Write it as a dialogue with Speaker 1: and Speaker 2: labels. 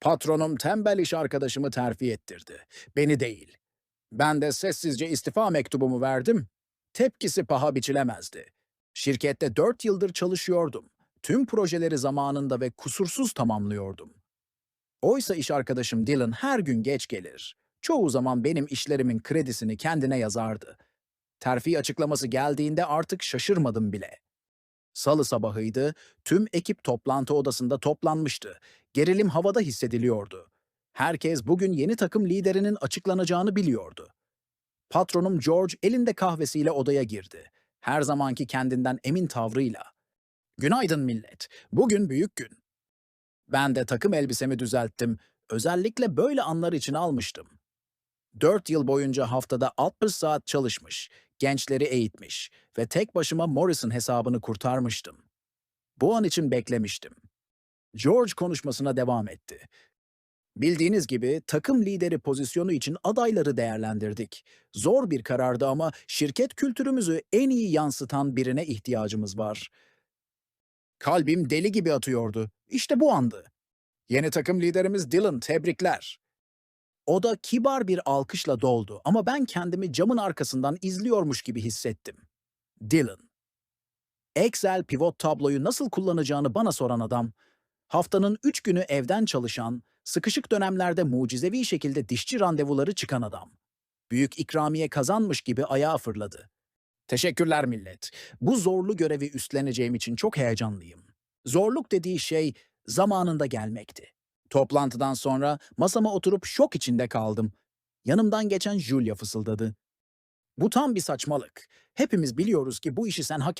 Speaker 1: Patronum tembel iş arkadaşımı terfi ettirdi. Beni değil. Ben de sessizce istifa mektubumu verdim. Tepkisi paha biçilemezdi. Şirkette dört yıldır çalışıyordum. Tüm projeleri zamanında ve kusursuz tamamlıyordum. Oysa iş arkadaşım Dylan her gün geç gelir. Çoğu zaman benim işlerimin kredisini kendine yazardı. Terfi açıklaması geldiğinde artık şaşırmadım bile. Salı sabahıydı, tüm ekip toplantı odasında toplanmıştı. Gerilim havada hissediliyordu. Herkes bugün yeni takım liderinin açıklanacağını biliyordu. Patronum George elinde kahvesiyle odaya girdi. Her zamanki kendinden emin tavrıyla. Günaydın millet, bugün büyük gün. Ben de takım elbisemi düzelttim. Özellikle böyle anlar için almıştım. Dört yıl boyunca haftada 60 saat çalışmış, gençleri eğitmiş ve tek başıma Morrison hesabını kurtarmıştım. Bu an için beklemiştim. George konuşmasına devam etti. Bildiğiniz gibi takım lideri pozisyonu için adayları değerlendirdik. Zor bir karardı ama şirket kültürümüzü en iyi yansıtan birine ihtiyacımız var. Kalbim deli gibi atıyordu. İşte bu andı. Yeni takım liderimiz Dylan, tebrikler. O da kibar bir alkışla doldu ama ben kendimi camın arkasından izliyormuş gibi hissettim. Dylan. Excel pivot tabloyu nasıl kullanacağını bana soran adam, haftanın üç günü evden çalışan, sıkışık dönemlerde mucizevi şekilde dişçi randevuları çıkan adam. Büyük ikramiye kazanmış gibi ayağa fırladı. Teşekkürler millet. Bu zorlu görevi üstleneceğim için çok heyecanlıyım. Zorluk dediği şey zamanında gelmekti. Toplantıdan sonra masama oturup şok içinde kaldım. Yanımdan geçen Julia fısıldadı. Bu tam bir saçmalık. Hepimiz biliyoruz ki bu işi sen hak et.